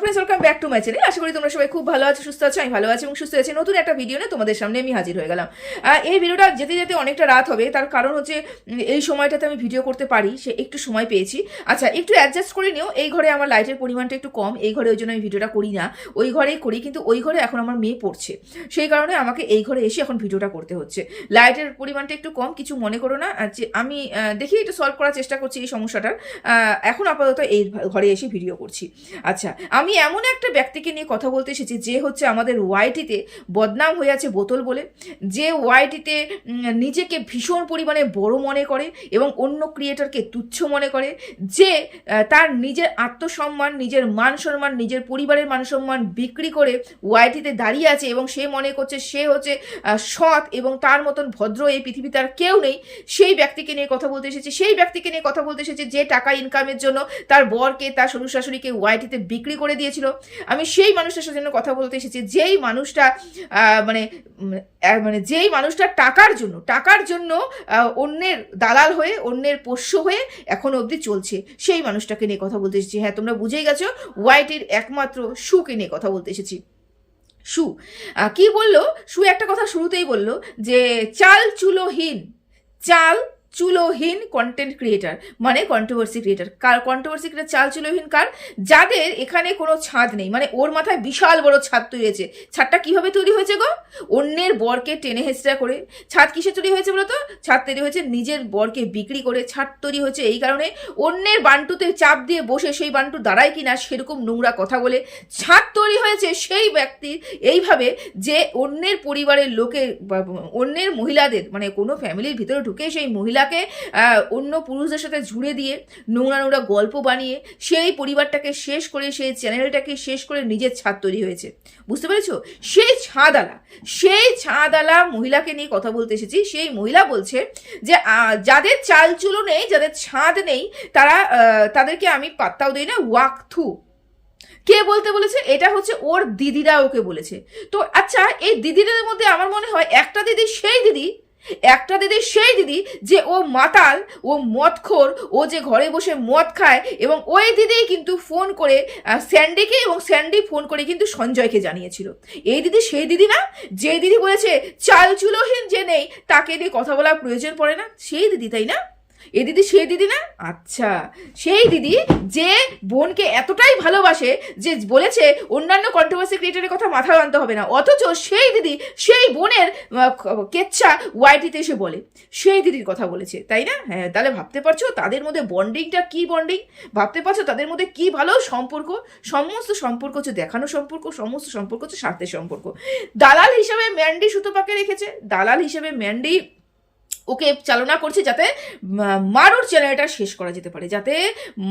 Friends welcome back to my channel আশা করি তোমরা সবাই খুব ভালো আছো, সুস্থ আছো, আমি ভালো আছি এবং সুস্থ আছি। নতুন একটা ভিডিও নিয়ে তোমাদের সামনে আমি হাজির হয়ে গেলাম। এই ভিডিওটা যেতে যেতে অনেকটা রাত হবে, তার কারণ হচ্ছে এই সময়টাতে আমি ভিডিও করতে পারি, সে একটু সময় পেয়েছি। আচ্ছা একটু অ্যাডজাস্ট করে নিও, এই ঘরে আমার লাইটের পরিমাণটা একটু কম, এই ঘরে ওই জন্য আমি ভিডিওটা করি না। ওই ঘরেই করি, কিন্তু ওই ঘরে এখন আমার মেয়ে পড়ছে। সেই কারণে আমাকে এই ঘরে এসে এখন ভিডিওটা করতে হচ্ছে। লাইটের পরিমাণটা একটু কম, কিছু মনে করো না। যে আমি দেখি একটু সলভ করার চেষ্টা করছি এই সমস্যাটার। এখন আপাতত এই ঘরে এসে ভিডিও করছি। আচ্ছা আমি এমন একটা ব্যক্তিকে নিয়ে কথা বলতে এসেছি যে হচ্ছে আমাদের ওয়াইটিতে বদনাম হয়ে আছে বোতল বলে, যে ওয়াইটিতে নিজেকে ভীষণ পরিমাণে বড় মনে করে এবং অন্য ক্রিয়েটরকে তুচ্ছ মনে করে, যে তার নিজের আত্মসম্মান, নিজের মান সম্মান, নিজের পরিবারের মান সম্মান বিক্রি করে ওয়াইটিতে দাঁড়িয়ে আছে এবং সে মনে করছে সে হচ্ছে সৎ এবং তার মতন ভদ্র এই পৃথিবীতে আর কেউ নেই। সেই ব্যক্তিকে নিয়ে কথা বলতে এসেছে, সেই ব্যক্তিকে নিয়ে কথা বলতে এসেছে যে টাকা ইনকামের জন্য তার বরকে, তার শ্বশুর শাশুড়িকে ওয়াইটিতে বিক্রি করে দিয়েছিল। আমি সেই মানুষটার সাথে কথা বলতে এসেছি, যেই মানুষটা মানে মানে যেই মানুষটা টাকার জন্য টাকার জন্য অন্যের দালাল হয়ে, অন্যের পোষ্য হয়ে এখনও অবধি চলছে। সেই মানুষটাকে নিয়ে কথা বলতে এসেছি। হ্যাঁ তোমরা বুঝেই গেছো, ওয়াইটির একমাত্র সুকে নিয়ে কথা বলতে এসেছি। সু কি বলল? সু একটা কথা শুরুতেই বলল যে চাল চুলোহীন চাল চুলোহীন কন্টেন্ট ক্রিয়েটার মানে কন্ট্রোভার্সি ক্রিয়েটার কার কন্ট্রোভার্সি ক্রিয়েটার চাল চুলোহীন কার? যাদের এখানে কোনো ছাদ নেই মানে ওর মাথায় বিশাল বড় ছাদ তৈরি হয়েছে। ছাদটা কীভাবে তৈরি হয়েছে গো? অন্যের বরকে টেনে হেঁচড়া করে। ছাদ কিসে তৈরি হয়েছে বলতো? ছাদ তৈরি হয়েছে নিজের বরকে বিক্রি করে। ছাদ তৈরি হয়েছে এই কারণে অন্যের বান্টুতে চাপ দিয়ে বসে সেই বান্টু দাঁড়ায় কিনা সেরকম নোংরা কথা বলে ছাদ তৈরি হয়েছে সেই ব্যক্তির এইভাবে যে অন্যের পরিবারের লোকের অন্যের মহিলাদের মানে কোনো ফ্যামিলির ভিতরে ঢুকে সেই মহিলাকে অন্য পুরুষদের সাথে ঝুড়ে দিয়ে, নোংরা নোংরা গল্প বানিয়ে, সেই পরিবারটাকে শেষ করে, সেই চ্যানেলটাকে শেষ করে নিজের ছাদ তৈরি হয়েছে। বুঝতে পেরেছ? সেই ছাদালা সেই ছাদালা মহিলাকে নিয়ে কথা বলতে এসেছি। সেই মহিলা বলছে যে যাদের চাল চুলো নেই, যাদের ছাদ নেই, তারা তাদেরকে আমি পাত্তাও দিই না, ওয়াক থু কে বলতে বলেছে? এটা হচ্ছে ওর দিদিরা ওকে বলেছে। তো আচ্ছা এই দিদিদের মধ্যে আমার মনে হয় একটা দিদি, সেই দিদি একটা দিদি, সেই দিদি যে ও মাতাল, ও মদখোর, ও যে ঘরে বসে মদ খায় এবং ওই দিদি কিন্তু ফোন করে স্যান্ডিকে এবং স্যান্ডি ফোন করে কিন্তু সঞ্জয়কে জানিয়েছিল। এই দিদি সেই দিদি না, যে দিদি বলেছে চালচুলোহীন যে নেই, তাকে নিয়ে কথা বলার প্রয়োজন পড়ে না। সেই দিদি, তাই না? এ দিদি সে দিদি না? আচ্ছা। সেই দিদি যে বোনকে এতটাই ভালোবাসে যে বলেছে অন্যান্য কন্ট্রোভার্সি ক্রিয়েটারের কথা মাথায় আনতে হবে না। অথচ সেই দিদি সেই বোনের কেচ্ছা ওয়াইটিতে এসে বলে। সেই দিদির কথা বলেছে, তাই না? হ্যাঁ তাহলে ভাবতে পারছ তাদের মধ্যে বন্ডিংটা কি বন্ডিং ভাবতে পারছ তাদের মধ্যে কি ভালো সম্পর্ক? সমস্ত সম্পর্ক হচ্ছে দেখানো সম্পর্ক, সমস্ত সম্পর্ক হচ্ছে স্বার্থের সম্পর্ক। দালাল হিসেবে ম্যান্ডি সুতোপাকে রেখেছে। দালাল হিসেবে ম্যান্ডি ওকে চালনা করছে যাতে মারুর চ্যানেলটা শেষ করা যেতে পারে, যাতে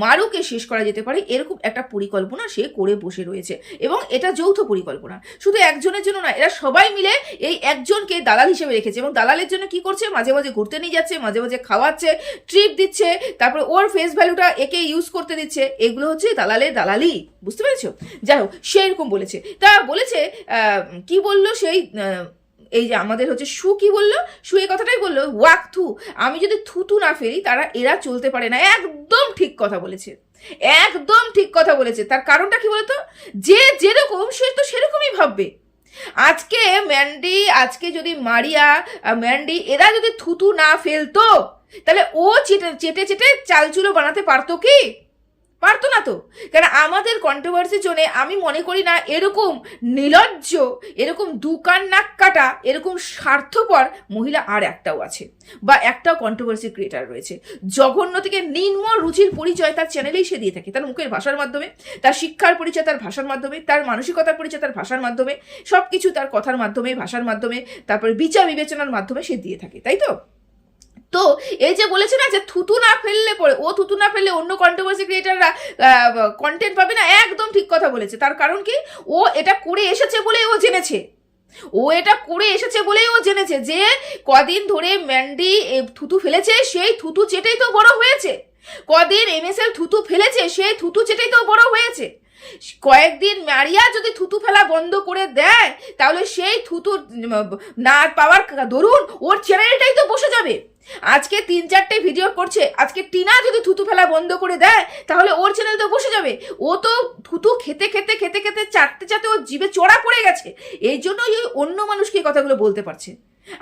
মারুকে শেষ করা যেতে পারে, এরকম একটা পরিকল্পনা সে করে বসে রয়েছে। এবং এটা যৌথ পরিকল্পনা। শুধু একজনের জন্য না এরা সবাই মিলে এই একজনকে দালাল হিসেবে রেখেছে। এবং দালালের জন্য কি করছে? মাঝে মাঝে ঘুরতে নিয়ে যাচ্ছে, মাঝে মাঝে খাওয়াচ্ছে ট্রিপ দিচ্ছে, তারপরে ওর ফেস ভ্যালুটা একে ইউজ করতে দিচ্ছে। এগুলো হচ্ছে দালালের দালালি, বুঝতে পেরেছ? যাই হোক, সে এরকম বলেছে। তা বলেছে কি বলল সেই এই যে আমাদের হচ্ছে সু কি বলল? সু এই কথাটাই বলল, ওয়াক থু, আমি যদি থুতু না ফেরি তারা এরা চলতে পারে না। একদম ঠিক কথা বলেছে। একদম ঠিক কথা বলেছে। তার কারণটা কি বলতো? যে যেরকম, সে তো সেরকমই ভাববে। আজকে ম্যান্ডি, আজকে যদি মারিয়া ম্যান্ডি এরা যদি থুতু না ফেলতো, তাহলে ও চেটে চেটে চেটে চালচুলো বানাতে পারতো কি? পারতো না তো। কারণ আমাদের কন্ট্রোভার্সির জন্য আমি মনে করি না এরকম নির্লজ্জ এরকম দুকান নাক কাটা, এরকম স্বার্থপর মহিলা আর একটাও আছে বা একটাও কন্ট্রোভার্সি ক্রিয়েটার রয়েছে। জঘন্য থেকে নিম্ন রুচির পরিচয় তার চ্যানেলেই সে দিয়ে থাকে। তার মুখের ভাষার মাধ্যমে, তার শিক্ষার পরিচয় তার ভাষার মাধ্যমে, তার মানসিকতার পরিচয় তার ভাষার মাধ্যমে সব কিছু তার কথার মাধ্যমে, ভাষার মাধ্যমে, তারপরে বিচার বিবেচনার মাধ্যমে সে দিয়ে থাকে, তাই তো? তো এই যে বলেছে না যে থুতু না ফেললে পরে, ও থুতু না ফেললে অন্য কন্ট্রোভার্সি ক্রিয়েটাররা কন্টেন্ট পাবে না, একদম ঠিক কথা বলেছে। তার কারণ কি? ও এটা করে এসেছে বলেই ও জেনেছে। ও এটা করে এসেছে বলেই ও জেনেছে যে কদিন ধরে ম্যান্ডি থুতু ফেলেছে, সেই থুতু চেটেই তো বড় হয়েছে। কদিন এমএসএল থুতু ফেলেছে, সেই থুতু চেটেই তো বড় হয়েছে। কয়েকদিন মারিয়া যদি থুতু ফেলা বন্ধ করে দেয়, তাহলে সেই থুতু না পাওয়ার দরুন ওর চ্যানেলটাই তো বসে যাবে। আজকে তিন চারটে ভিডিও করছে, আজকে টিনা যদি থুতু ফেলা বন্ধ করে দেয়, তাহলে ওর চ্যানেল তো বসে যাবে। ও তো থুতু খেতে খেতে খেতে খেতে চাটতে চাটতে ওর জিভে চড়া পড়ে গেছে। এই জন্যই অন্য মানুষকে কথাগুলো বলতে পারছে।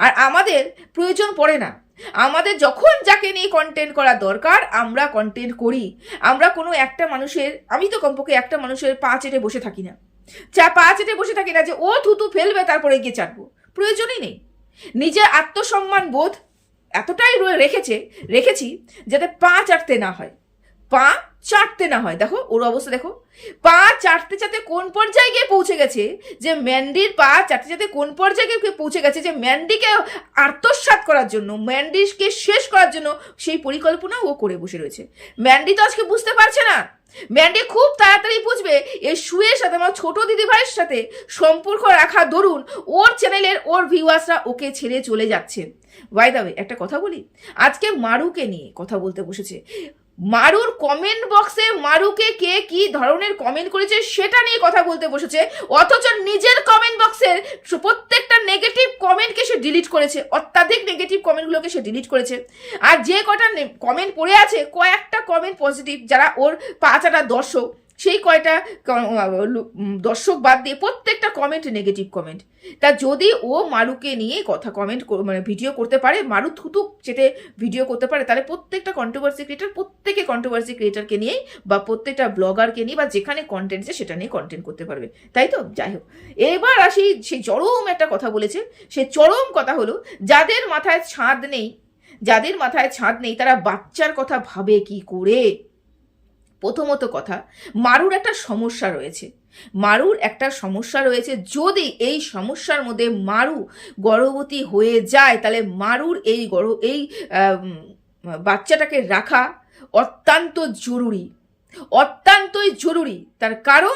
আর আমাদের প্রয়োজন পড়ে না। আমাদের যখন যাকে নিয়ে কন্টেন্ট করা দরকার, আমরা কন্টেন্ট করি। আমরা কোনো একটা মানুষের, আমি তো কমপক্ষে একটা মানুষের পা চেটে বসে থাকি না। চা পা চেটে বসে থাকি না যে ও থুতু ফেলবে, তারপরে গিয়ে চাটবো। প্রয়োজনই নেই। নিজের আত্মসম্মান বোধ এতটাই রেখেছে, রেখেছি যাতে পা চাটতে না হয়। পা চাটতে না হয়। দেখো, ওর অবস্থা দেখো। পা চাটতে চাটতে কোন পর্যায়ে গিয়ে পৌঁছে গেছে? যে ম্যান্ডির পা চাটতে চাটতে কোন পর্যায়ে গিয়ে পৌঁছে গেছে? যে ম্যান্ডিকে আত্মসাৎ করার জন্য, ম্যান্ডিকে শেষ করার জন্য সেই পরিকল্পনা ও করে বসে রয়েছে। ম্যান্ডি তো আজকে বুঝতে পারছে না। ম্যান্ডি খুব তাড়াতাড়ি বুঝবে এই শুয়ের সাথে আমার ছোট দিদি ভাইয়ের সাথে সম্পর্ক রাখা দরুন, ওর চ্যানেলের ওর ভিউয়ার্সরা ওকে ছেড়ে চলে যাচ্ছে। ওয়াই দাবে একটা কথা বলি? আজকে মারুকে নিয়ে কথা বলতে বসেছে। মারুর কমেন্ট বক্সে মারুকে কে কি ধরনের কমেন্ট করেছে সেটা নিয়ে কথা বলতে বসেছে, অথচ নিজের কমেন্ট বক্সের প্রত্যেকটা নেগেটিভ কমেন্টকে সে ডিলিট করেছে, অত্যাধিক নেগেটিভ কমেন্টগুলোকে সে ডিলিট করেছে। আর যে কটা কমেন্ট পড়ে আছে, কয়েকটা কমেন্ট পজিটিভ যারা ওর পাঁচাটা দর্শক। সেই কয়টা দর্শক বাদ দিয়ে প্রত্যেকটা কমেন্ট নেগেটিভ কমেন্ট তা যদি ও মারুকে নিয়ে কথা কমেন্ট মানে ভিডিও করতে পারে, মারু থুতু চেটে ভিডিও করতে পারে, তাহলে প্রত্যেকটা কন্ট্রোভার্সি ক্রিয়েটার প্রত্যেকে কন্ট্রোভার্সি ক্রিয়েটারকে নিয়ে বা প্রত্যেকটা ব্লগারকে নিয়ে বা যেখানে কন্টেন্ট আছে সেটা নিয়ে কন্টেন্ট করতে পারবে। তাই তো? যাই হোক। এবার আসি সেই চরম একটা কথা বলেছে। সে চরম কথা হলো, যাদের মাথায় ছাদ নেই, যাদের মাথায় ছাদ নেই তারা বাচ্চার কথা ভাবে কি করে? প্রথমত কথা, মারুর একটা সমস্যা রয়েছে। মারুর একটা সমস্যা রয়েছে যদি এই সমস্যার মধ্যে মারু গর্ভবতী হয়ে যায়, তাহলে মারুর এই গর্ভ, এই বাচ্চাটাকে রাখা অত্যন্ত জরুরি। অত্যন্তই জরুরি। তার কারণ,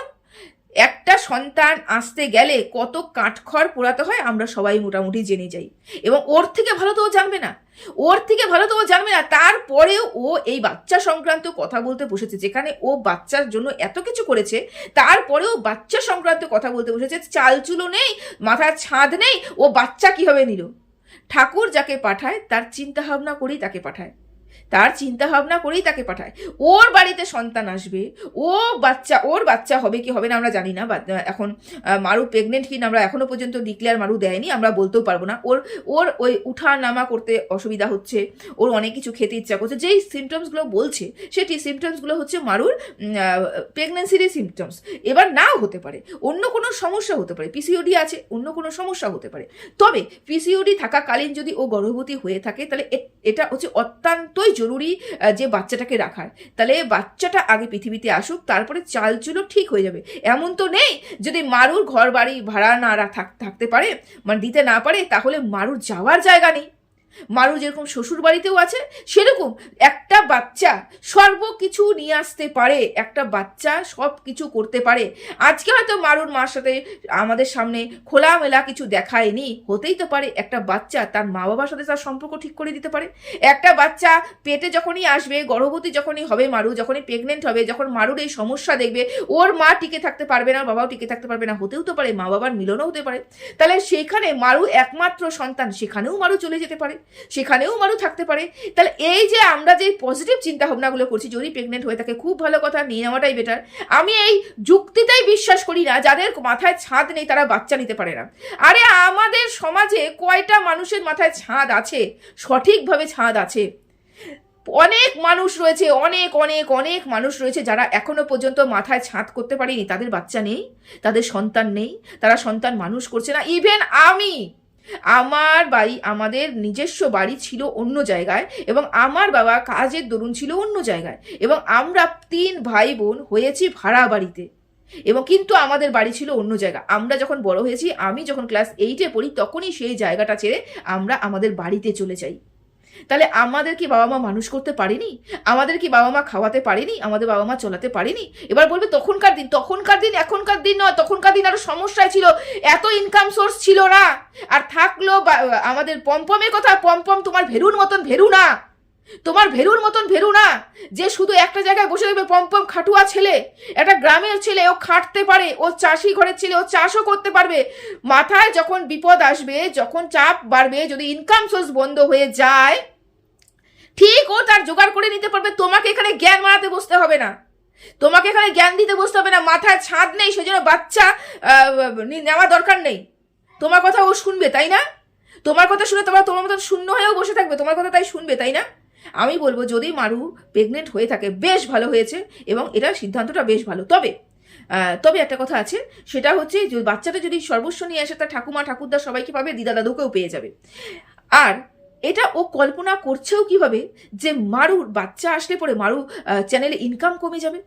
একটা সন্তান আসতে গেলে কত কাঠখড় পোড়াতে হয় আমরা সবাই মোটামুটি জেনে যাই। এবং ওর থেকে ভালো তো ও জানবে না। ওর থেকে ভালো তো ও জানবে না। তারপরেও ও এই বাচ্চা সংক্রান্ত কথা বলতে বসেছে, যেখানে ও বাচ্চার জন্য এত কিছু করেছে, তারপরেও বাচ্চা সংক্রান্ত কথা বলতে বসেছে চালচুলো নেই, মাথার ছাদ নেই, ও বাচ্চা কীভাবে নিল? ঠাকুর যাকে পাঠায়, তার চিন্তা ভাবনা করেই তাকে পাঠায়। তার চিন্তা ভাবনা করেই তাকে পাঠায়। ওর বাড়িতে সন্তান আসবে, ও বাচ্চা, ওর বাচ্চা হবে কি হবে না আমরা জানি না এখন মারু প্রেগনেন্ট কিনা আমরা এখনও পর্যন্ত ডিক্লেয়ার মারু দেয়নি, আমরা বলতেও পারব না। ওর ওর ওই উঠা নামা করতে অসুবিধা হচ্ছে, ওর অনেক কিছু খেতে ইচ্ছা করছে, যেই সিমটমসগুলো বলছে, সেটি সিমটমসগুলো হচ্ছে মারুর প্রেগনেন্সিরই সিমটমস এবার নাও হতে পারে, অন্য কোনো সমস্যা হতে পারে পিসিওডি আছে, অন্য কোনো সমস্যা হতে পারে। তবে পিসিওডি থাকাকালীন যদি ও গর্ভবতী হয়ে থাকে, তাহলে এটা হচ্ছে অত্যন্তই জরুরি যে বাচ্চাটাকে রাখার। তাহলে বাচ্চাটা আগে পৃথিবীতে আসুক, তারপরে চালচুলো ঠিক হয়ে যাবে। এমন তো নেই, যদি মারুর ঘর বাড়ি ভাড়া না থাক- থাকতে পারে মানে দিতে না পারে, তাহলে মারুর যাওয়ার জায়গা নেই। মারু যেরকম শ্বশুর বাড়িতেও আছে, সেরকম একটা বাচ্চা সর্ব কিছু নিয়ে আসতে পারে, একটা বাচ্চা সব কিছু করতে পারে। আজকে হয়তো মারুর মার সাথে আমাদের সামনে খোলামেলা কিছু দেখায়নি, হতেই তো পারে একটা বাচ্চা তার মা বাবার সাথে তার সম্পর্ক ঠিক করে দিতে পারে। একটা বাচ্চা পেটে যখনই আসবে, গর্ভবতী যখনই হবে মারু, যখনই প্রেগনেন্ট হবে, যখন মারুর এই সমস্যা দেখবে, ওর মা টিকে থাকতে পারবে না, বাবাও টিকে থাকতে পারবে না, হতেও তো পারে মা বাবার মিলনও হতে পারে। তাহলে সেখানে মারু একমাত্র সন্তান, সেখানেও মারু চলে যেতে পারে। সেখানেও মানুষ থাকতে পারে। তাহলে এই যে আমরা যে পজিটিভ চিন্তা ভাবনাগুলো করছি, যদি প্রেগনেন্ট হয়ে থাকে, খুব ভালো কথা, নিয়ে নেওয়াটাই বেটার আমি এই যুক্তিতেই বিশ্বাস করি না, যাদের মাথায় ছাদ নেই তারা বাচ্চা নিতে পারে না। আরে আমাদের সমাজে কয়টা মানুষের মাথায় ছাদ আছে? সঠিকভাবে ছাদ আছে। অনেক মানুষ রয়েছে, অনেক অনেক অনেক মানুষ রয়েছে যারা এখনও পর্যন্ত মাথায় ছাদ করতে পারেনি। তাদের বাচ্চা নেই, তাদের সন্তান নেই, তারা সন্তান মানুষ করছে না। ইভেন আমি আমার বাড়ি, আমাদের নিজস্ব বাড়ি ছিল অন্য জায়গায় এবং আমার বাবা কাজের দরুন ছিল অন্য জায়গায় এবং আমরা তিন ভাই বোন হয়েছি ভাড়া বাড়িতে। এবং কিন্তু আমাদের বাড়ি ছিল অন্য জায়গা। আমরা যখন বড় হয়েছি, আমি যখন ক্লাস এইটে পড়ি, তখনই সেই জায়গাটা ছেড়ে আমরা আমাদের বাড়িতে চলে যাই। তাহলে আমাদের কি বাবা মা মানুষ করতে পারেনি? আমাদের কি বাবা মা খাওয়াতে পারেনি? আমাদের বাবা মা চলাতে পারেনি? এবার বলবে তখনকার দিন তখনকার দিন, এখনকার দিন নয়, তখনকার দিন আরও সমস্যায় ছিল। এত ইনকাম সোর্স ছিল না। আর থাকল আমাদের পম্পমের কথা, পম্পম তোমার ভেরুর মতন ভেরু না। তোমার ভেরুর মতন ভেরু না। যে শুধু একটা জায়গায় বসে থাকবে, পম্পম খাটুয়া ছেলে। একটা গ্রামের ছেলে, ও খাটতে পারে, ও চাষি ঘরের ছেলে, ও চাষও করতে পারবে। মাথায় যখন বিপদ আসবে, যখন চাপ বাড়বে, যদি ইনকাম সোর্স বন্ধ হয়ে যায় ঠিক ও তার জোগাড় করে নিতে পারবে, তোমাকে এখানে জ্ঞান মারাতে বসতে হবে না। তোমাকে এখানে জ্ঞান দিতে বসতে হবে না, মাথায় ছাদ নেই, সেজন্য বাচ্চা নেওয়া দরকার নেই। তোমার কথা ও শুনবে, তাই না? তোমার কথা শুনে তোমার তোমার মতন শূন্য হয়েও বসে থাকবে, তোমার কথা তাই শুনবে, তাই না? আমি বলব, যদি মারু প্রেগনেন্ট হয়ে থাকে, বেশ ভালো হয়েছে, এবং এটা সিদ্ধান্তটা বেশ ভালো। তবে তবে একটা কথা আছে, সেটা হচ্ছে বাচ্চাটা যদি সর্বস্ব নিয়ে আসে, তার ঠাকুমা, ঠাকুরদা সবাইকে পাবে দিদা দাদুকেও পেয়ে যাবে। আর এটা ও কল্পনা করছেও কীভাবে যে মারুর বাচ্চা আসলে পরে মারু চ্যানেলে ইনকাম কমে যাবে?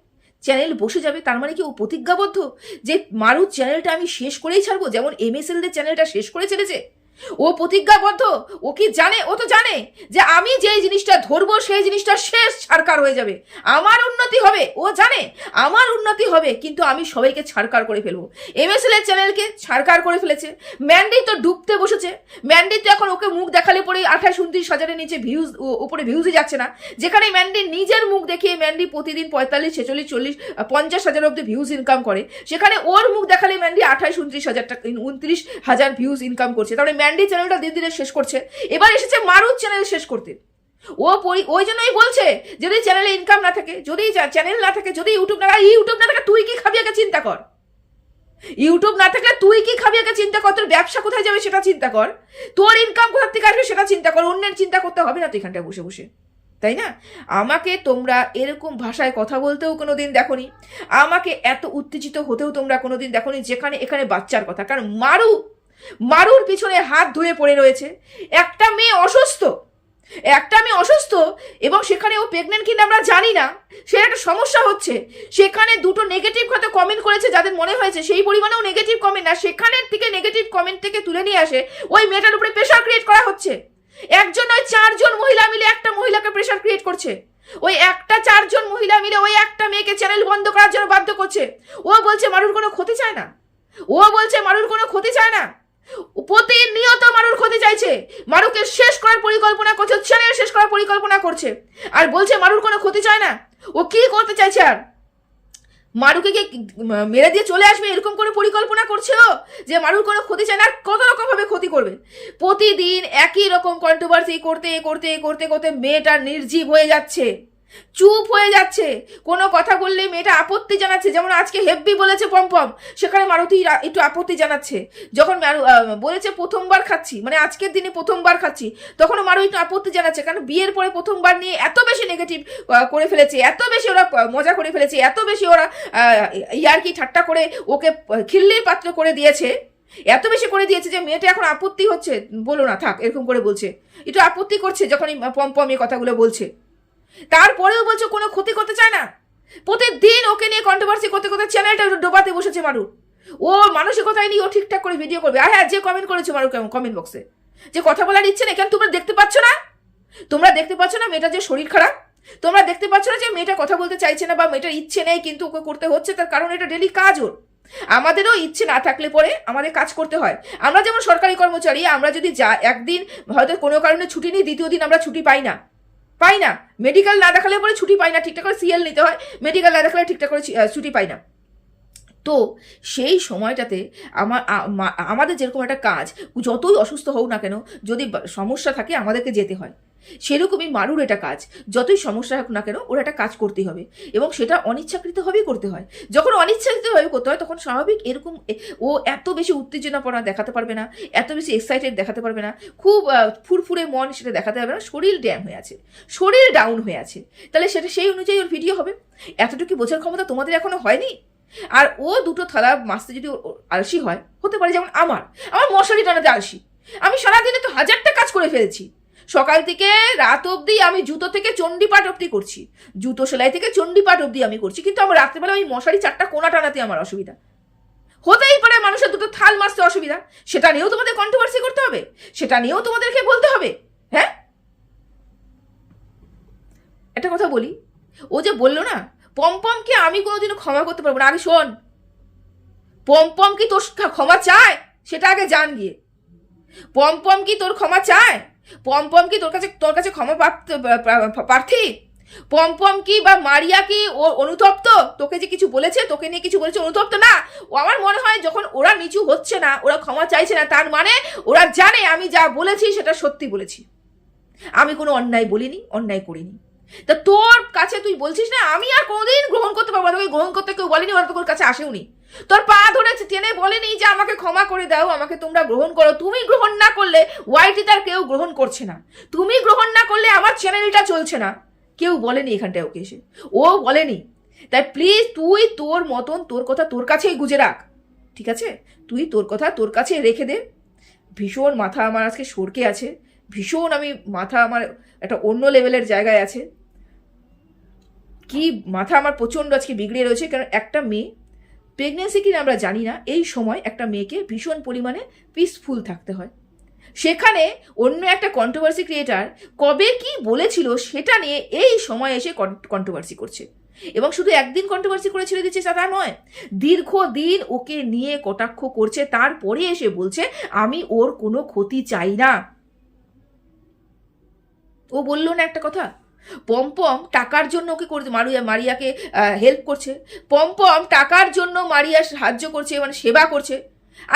চ্যানেল বসে যাবে, তার মানে কি ও প্রতিজ্ঞাবদ্ধ যে মারুর চ্যানেলটা আমি শেষ করেই ছাড়বো? যেমন এম এস এলদের চ্যানেলটা শেষ করে ছেড়েছে ও প্রতিজ্ঞাবদ্ধ? ও কি জানে? ও তো জানে যে আমি যেই জিনিসটা ধরবো, সেই জিনিসটা শেষ ছাড়কার হয়ে যাবে। আমার উন্নতি হবে, ও জানে আমার উন্নতি হবে, কিন্তু আমি সবাইকে ছাড়কার করে ফেলব। এম এমএসএল এর চ্যানেলকে ছাড়কার করে ফেলেছে। ম্যান্ডি তো ডুবতে বসেছে। ম্যান্ডি তো এখন ওকে মুখ দেখালে পরে আঠাশ, উনত্রিশ হাজারের নিচে ভিউজ উপরে ভিউজই যাচ্ছে না। যেখানে ম্যান্ডি নিজের মুখ দেখিয়ে ম্যান্ডি প্রতিদিন পঁয়তাল্লিশ, ছেচল্লিশ, চল্লিশ পঞ্চাশ হাজার অব্দি ভিউজ ইনকাম করে, সেখানে ওর মুখ দেখালে ম্যান্ডি আঠাশ, উনত্রিশ হাজার টাকা, উনত্রিশ হাজার ভিউজ ইনকাম করছে। তাহলে ম্যান্ডি চ্যানেলটা দিন দিনে শেষ করছে। এবার এসেছে মারুদ চ্যানেল শেষ করতে। ও ওই জন্যই বলছে, যদি চ্যানেলে ইনকাম না থাকে, যদি চ্যানেল না থাকে, যদি ইউটিউব না থাকে ইউটিউব না থাকে, তুই কি খাবি আগে চিন্তা কর। ইউটিউব না থাকলে তুই কি খাবি আগে চিন্তা কর? তোর ব্যবসা কোথায় যাবে সেটা চিন্তা কর। তোর ইনকাম কোথা থেকে আসবে সেটা চিন্তা কর। অন্যের চিন্তা করতে হবে না তো এখানটায় বসে বসে। তাই না? আমাকে তোমরা এরকম ভাষায় কথা বলতেও কোনোদিন দেখোনি। আমাকে এত উত্তেজিত হতেও তোমরা কোনোদিন দেখোনি, যেখানে এখানে বাচ্চার কথা। কারণ মারু মারুর পিছনে হাত ধুয়ে পড়ে রয়েছে। একটা মেয়ে অসুস্থ। একটা মেয়ে অসুস্থ এবং সেখানে ও প্রেগনেন্ট কিনা আমরা জানি না। সে একটা সমস্যা হচ্ছে। সেখানে দুটো নেগেটিভ হয়তো কমেন্ট করেছে যাদের মনে হয়েছে সেই পরিমাণেও নেগেটিভ কমেন্ট না সেখানের থেকে নেগেটিভ কমেন্ট থেকে তুলে নিয়ে আসে, ওই মেয়েটার উপরে প্রেশার ক্রিয়েট করা হচ্ছে। একজন নয়, চারজন মহিলা মিলে একটা মহিলাকে প্রেশার ক্রিয়েট করছে। ওই একটা, চারজন মহিলা মিলে ওই একটা মেয়েকে চ্যানেল বন্ধ করার জন্য বাধ্য করছে। ও বলছে, মারুর কোনো ক্ষতি চায় না? ও বলছে, মারুর কোনো ক্ষতি চায় না? প্রতিনিয়ত মারুর ক্ষতি চাইছে। মারুকে শেষ করার পরিকল্পনা করছে চ্যানেল শেষ করার পরিকল্পনা করছে। আর বলছে, মারুর কোনো ক্ষতি চায় না। ও কি করতে চাইছে আর? মারুকে কি মেরে দিয়ে চলে আসবে, এরকম করে পরিকল্পনা করছে ও, যে মারুর কোনো ক্ষতি চায় না কত রকম ভাবে ক্ষতি করবে। প্রতিদিন একই রকম কন্ট্রোভার্সি করতে করতে করতে করতে মেয়েটা নির্জীব হয়ে যাচ্ছে। চুপ হয়ে যাচ্ছে। কোনো কথা বললে মেয়েটা আপত্তি জানাচ্ছে, যেমন আজকে হেব্বি বলেছে পম্পম, সেখানে মারুতি একটু আপত্তি জানাচ্ছে। যখন বলেছে প্রথমবার খাচ্ছি মানে আজকের দিনে প্রথমবার খাচ্ছি, তখনও মারু একটু আপত্তি জানাচ্ছে, কারণ বিয়ের পরে প্রথমবার নিয়ে এত বেশি নেগেটিভ করে ফেলেছে, এত বেশি ওরা মজা করে ফেলেছে, এত বেশি ওরা ইয়ারকি ঠাট্টা করে ওকে খিল্লির পাত্র করে দিয়েছে, এত বেশি করে দিয়েছে যে মেয়েটা এখন আপত্তি হচ্ছে। বলো না, থাক, এরকম করে বলছে। একটু আপত্তি করছে যখন পম্পম এই কথাগুলো বলছে। তারপরেও বলছে কোনো ক্ষতি করতে চায় না। প্রতিদিন ওকে নিয়ে কন্ট্রোভার্সি করতে করতে চ্যানেলটা ডোবাতে বসেছে মারু। ও মানসিকতায় নিয়ে ও ঠিকঠাক করে ভিডিও করবে। আর হ্যাঁ যে কমেন্ট করেছে মারু কমেন্ট বক্সে যে কথা বলার ইচ্ছে নেই। কেন তোমরা দেখতে পাচ্ছ না? তোমরা দেখতে পাচ্ছ না মেয়েটার যে শরীর খারাপ? তোমরা দেখতে পাচ্ছ না যে মেয়েটা কথা বলতে চাইছে না বা মেয়েটার ইচ্ছে নেই কিন্তু ওকে করতে হচ্ছে, তার কারণ এটা ডেলি কাজ ওর। আমাদেরও ইচ্ছে না থাকলে পরে আমাদের কাজ করতে হয়। আমরা যেমন সরকারি কর্মচারী, আমরা যদি যা একদিন হয়তো কোনো কারণে ছুটি নিই, দ্বিতীয় দিন আমরা ছুটি পাই না। পাই না। মেডিকেল না দেখালে পরে ছুটি পাই না। ঠিকঠাক করে সিএল নিতে হয়। মেডিকেল না দেখালে ঠিকঠাক করে ছুটি পাই না। তো সেই সময়টাতে আমার আমাদের যেরকম একটা কাজ, যতই অসুস্থ হোক না কেন, যদি সমস্যা থাকে, আমাদেরকে যেতে হয়। সেরকমই মারুর এটা কাজ। যতই সমস্যা হোক না কেন, ওর একটা কাজ করতেই হবে। এবং সেটা অনিচ্ছাকৃতভাবেই করতে হয়। যখন অনিচ্ছাকৃতভাবে করতে হয়, তখন স্বাভাবিক এরকম ও এত বেশি উত্তেজনাপনা দেখাতে পারবে না, এত বেশি এক্সাইটেড দেখাতে পারবে না, খুব ফুরফুরে মন সেটা দেখাতে পারবে না, শরীর ড্যাম হয়ে আছে, শরীর ডাউন হয়ে আছে। তাহলে সেটা সেই অনুযায়ী ওর ভিডিও হবে। এতটুকু বোঝার ক্ষমতা তোমাদের এখনও হয়নি? আর ও দুটো থালা মাছতে যদি আলসি হয়, হতে পারে যেমন আমার। আমার মশারি টানাতে আলসি। আমি সারাদিনে তো হাজারটা কাজ করে ফেলেছি। সকাল থেকে রাত অবধি আমি জুতো থেকে চণ্ডীপাঠ অবধি করছি। জুতো সেলাই থেকে চণ্ডীপাঠ অবধি আমি করছি। কিন্তু আমার রাত্রেবেলা ওই মশারি চারটা কোনা টানাতে আমার অসুবিধা। হতেই পারে মানুষের দুটো থাল মারতে অসুবিধা। সেটা নিয়েও তোমাদের কন্ট্রোভার্সি করতে হবে। সেটা নিয়েও তোমাদেরকে বলতে হবে। হ্যাঁ? একটা কথা বলি। ও যে বলল না, পম্পমকে আমি কোনোদিনও ক্ষমা করতে পারব না। আগে শোন। পম্পম কি তোর ক্ষমা চায়? সেটা আগে জান গিয়ে। পম্পম কি তোর ক্ষমা চায়? পম্পম কি তোর কাছে তোর কাছে ক্ষমা প্রার্থী? পম্পম কি বা মারিয়া কি ও অনুতপ্ত? তোকে যে কিছু বলেছে, তোকে নিয়ে কিছু বলেছে অনুতপ্ত? না, ও আমার মনে হয় যখন ওরা নিচু হচ্ছে না, ওরা ক্ষমা চাইছে না, তার মানে ওরা জানে আমি যা বলেছি, সেটা সত্যি বলেছি। আমি কোনো অন্যায় বলিনি, অন্যায় করিনি। তা তোর কাছে তুই বলছিস না, আমি আর কোনোদিন গ্রহণ করতে পারব না, তোকে গ্রহণ করতে কেউ বলেনি, ওরা তোর কাছে আসেওনি তোর পা ধরেছে, টেনে বলেনি যে আমাকে ক্ষমা করে দাও, আমাকে তোমরা গ্রহণ করো। তুমি গ্রহণ না করলে ওয়াইটি তার কেউ গ্রহণ করছে না। তুমি গ্রহণ না করলে আমার চ্যানেলটা চলছে না। কেউ বলেনি এখানটায় ওকে এসে। ও বলেনি। তাই প্লিজ তুই তোর মতন তোর কথা তোর কাছেই গুজে রাখ। ঠিক আছে? তুই তোর কথা তোর কাছে রেখে দে। ভীষণ মাথা আমার আজকে সরকে আছে। ভীষণ আমি মাথা আমার একটা অন্য লেভেলের জায়গায় আছে। কি মাথা আমার প্রচণ্ড আজকে বিগড়ে রয়েছে। কারণ একটা মেয়ে প্রেগনেন্সি কিনা আমরা জানি না, এই সময় একটা মেয়েকে ভীষণ পরিমাণে পিসফুল থাকতে হয়। সেখানে অন্য একটা কন্ট্রোভার্সি ক্রিয়েটার কবে কি বলেছিল সেটা নিয়ে এই সময় এসে কন্ট্রোভার্সি করছে। এবং শুধু একদিন কন্ট্রোভার্সি করে ছেড়ে দিচ্ছে তা নয়, দীর্ঘদিন ওকে নিয়ে কটাক্ষ করছে, তারপরে এসে বলছে, আমি ওর কোনো ক্ষতি চাই না। ও বলল না একটা কথা? পম্পম টাকার জন্য ওকে করতে মারিয়া মারিয়াকে হেল্প করছে। পম্পম টাকার জন্য মারিয়া সাহায্য করছে মানে সেবা করছে।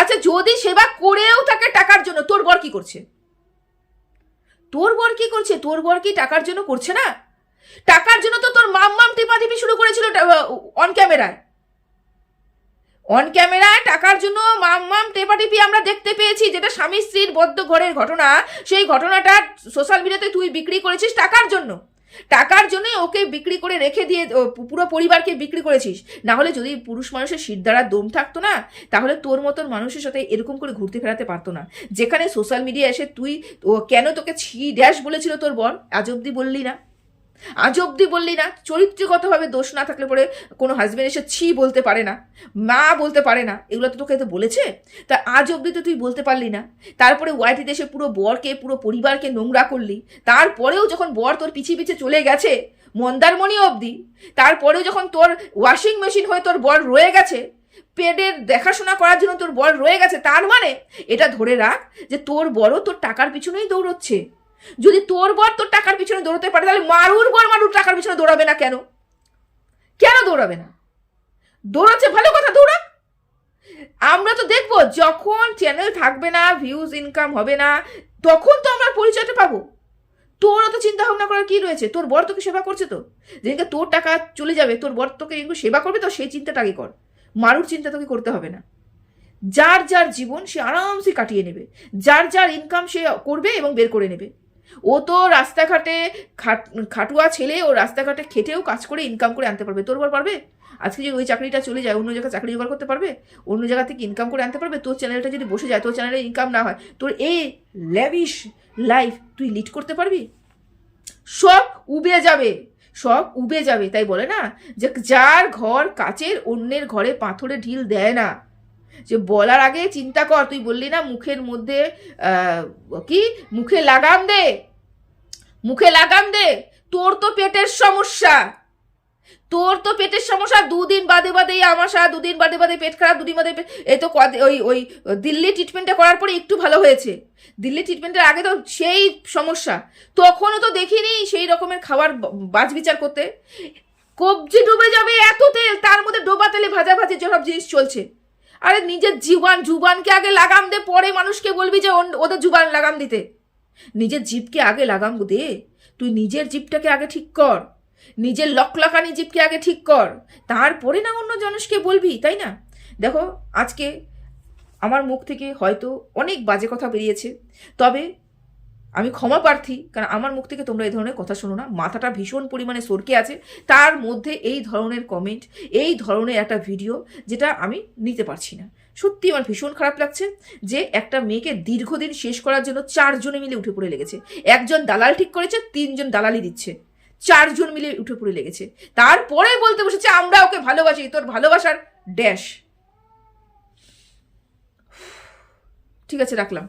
আচ্ছা যদি সেবা করেও তাকে টাকার জন্য, তোর বর কি করছে? তোর বর কি করছে? তোর বর কি টাকার জন্য করছে না? টাকার জন্য তো তোর মাম মাম টিপাটিপি শুরু করেছিল অন ক্যামেরায় অন ক্যামেরায় টাকার জন্য মাম মাম টেপাটিপি আমরা দেখতে পেয়েছি, যেটা স্বামী স্ত্রীর বদ্ধ ঘরের ঘটনা। সেই ঘটনাটা সোশ্যাল মিডিয়াতে তুই বিক্রি করেছিস টাকার জন্য। টাকার জন্য ওকে বিক্রি করে রেখে দিয়ে পুরো পরিবারকে বিক্রি করেছিস। না হলে যদি পুরুষ মানুষের শির দ্বারা দম থাকতো না, তাহলে তোর মতন মানুষের সাথে এরকম করে ঘুরতে ফেরাতে পারতো না। যেখানে সোশ্যাল মিডিয়া এসে তুই কেন তোকে ছি ড্যাশ বলেছিল তোর বর? আজ অব্দি বললি না। আজ অব্দি বললি না, চরিত্রগতভাবে দোষ না থাকলে পরে কোনো হাজবেন্ড এসে ছি বলতে পারে না, মা বলতে পারে না, এগুলো তো তোকে তো বলেছে? তা আজ অব্দি তো তুই বলতে পারলি না। তারপরে ওয়াইটিতে এসে পুরো বরকে, পুরো পরিবারকে নোংরা করলি। তারপরেও যখন বর তোর পিছিয়ে পিছিয়ে চলে গেছে, মন্দারমণি অবধি, তারপরেও যখন তোর ওয়াশিং মেশিন হয়ে তোর বর রয়ে গেছে পেডের দেখাশোনা করার জন্য তোর বর রয়ে গেছে, তার মানে এটা ধরে রাখ যে তোর বড় তোর টাকার পিছনেই দৌড়চ্ছে। যদি তোর বর তোর টাকার পিছনে দৌড়তে পারে, তাহলে মারুর বর মারুর টাকার পিছনে দৌড়াবে না কেন? কেন দৌড়াবে না? দৌড়াচ্ছে ভালো কথা দৌড়াক আমরা তো দেখব, যখন চ্যানেল থাকবে না ভিউজ ইনকাম হবে না, তখন তো আমরা পরিচয়টা পাবো। তোর অত চিন্তা ভাবনা করার কি রয়েছে? তোর বর তোকে সেবা করছে তো? যেদিনকে তোর টাকা চলে যাবে, তোর বর তোকে কিন্তু সেবা করবে, তো সেই চিন্তাটা আগে কর। মারুর চিন্তা তোকে করতে হবে না। যার যার জীবন সে আরামসে কাটিয়ে নেবে। যার যার ইনকাম সে করবে এবং বের করে নেবে। ও তো রাস্তাঘাটে খাট, খাটুয়া ছেলে, ও রাস্তাঘাটে খেটেও কাজ করে ইনকাম করে আনতে পারবে। তোর বর পারবে? আজকে যদি ওই চাকরিটা চলে যায়, অন্য জায়গায় চাকরি জোগাড় করতে পারবে? অন্য জায়গা থেকে ইনকাম করে আনতে পারবে? তোর চ্যানেলটা যদি বসে যায়, তোর চ্যানেলে ইনকাম না হয়, তোর এই ল্যাভিশ লাইফ তুই লিড করতে পারবি? সব উবে যাবে, সব উবে যাবে, তাই বলে না? যে যার ঘর কাচের, অন্যের ঘরে পাথরে ঢিল দেয় না। যে বলার আগে চিন্তা কর, তুই বললি না মুখের মধ্যে কি? মুখে লাগাম দে, মুখে লাগাম দে, তোর তো পেটের সমস্যা, তোর তো পেটের সমস্যা, দুদিন বাদে বাদে আমাশা, দুদিন বাদে বাদে পেট খারাপ, দুদিন বাদে এই তো ওই ওই দিল্লি ট্রিটমেন্টটা করার পরে একটু ভালো হয়েছে। দিল্লি ট্রিটমেন্টের আগে তো সেই সমস্যা। তখনও তো দেখিনি সেই রকমের খাবার বাজ বিচার করতে। কবজি ডুবে যাবে এত তেল, তার মধ্যে ডোবা তেলে ভাজা ভাজি যেসব জিনিস চলছে। আরে নিজের জীবান জুবানকে আগে লাগাম দে, পরে মানুষকে বলবি যে ওদের জুবান লাগাম দিতে। নিজের জীবকে আগে লাগাম দে। তুই নিজের জীবটাকে আগে ঠিক কর। নিজের লকলকানি জীবকে আগে ঠিক কর। তারপরে না অন্য জনসকে বলবি, তাই না? দেখো, আজকে আমার মুখ থেকে হয়তো অনেক বাজে কথা বেরিয়েছে। তবে আমি ক্ষমা প্রার্থী, কারণ আমার মুখ থেকে তোমরা এই ধরনের কথা শোনো না। মাথাটা ভীষণ পরিমাণে সরকে আছে। তার মধ্যে এই ধরনের কমেন্ট এই ধরনের একটা ভিডিও যেটা আমি নিতে পারছি না। সত্যি আমার ভীষণ খারাপ লাগছে যে একটা মেয়েকে দীর্ঘদিন শেষ করার জন্য চারজনে মিলে উঠে পড়ে লেগেছে। একজন দালাল ঠিক করেছে, তিনজন দালালি দিচ্ছে। চারজন মিলে উঠে পড়ে লেগেছে। তারপরে বলতে বসেছে, আমরা ওকে ভালোবাসি, তোর ভালোবাসার ড্যাশ ঠিক আছে, রাখলাম।